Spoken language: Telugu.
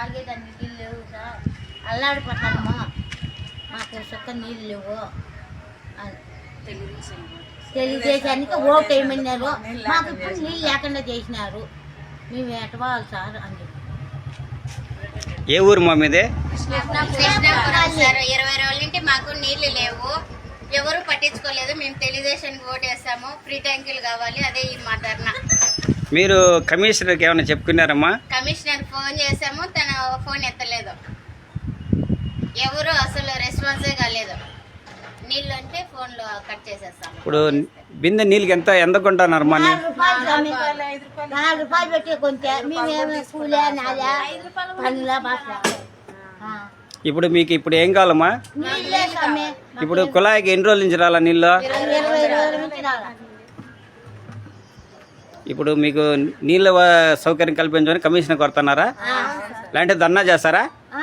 తాగేదానికి నీళ్ళు లేవు సార్ అల్లాడిపోతాము మాకు సుక్క నీళ్ళు లేవు. తెలుగుదేశానికి ఓటు వేయమన్నారు మాకు ఇప్పుడు నీళ్ళు లేకుండా చేసినారు. మేము ఎటవాలి సార్ అని. ఏ ఊరు మా మీదే? ఇరవై రోజుల నుండి మాకు నీళ్ళు లేవు. ఎవరు పట్టించుకోలేదు. మేము తెలుగుదేశానికి ఓటేస్తాము ఫ్రీ ట్యాంకులు కావాలి. అదే ఈ మా ధర్నా. మీరు కమిషనర్కి ఏమైనా చెప్పుకున్నారమ్మా? కమిషనర్ ఫోన్ చేసాము తన ఫోన్ ఎత్తలేదు. ఎవరు అసలు రెస్పాన్సే కాలేదు. నీళ్ళు అంటే ఫోన్లో కట్ చేసేస్తాము. ఇప్పుడు బిందె నీళ్ళకి ఎంత ఎంత నాలుగు రూపాయలు పెట్టి కొంటే మేమేమి కూలే నాలా పనులా ఇప్పుడు మీకు ఇప్పుడు ఏం కావాలమ్మా? ఇప్పుడు కుళాయికి ఎన్ని రోజుల నుంచి రాలా నీళ్ళు? ఇప్పుడు మీకు నీళ్ళ సౌకర్యం కల్పించమని కమిషనర్ కొడుతున్నారా? లేదంటే ధర్నా చేస్తారా? ఆ,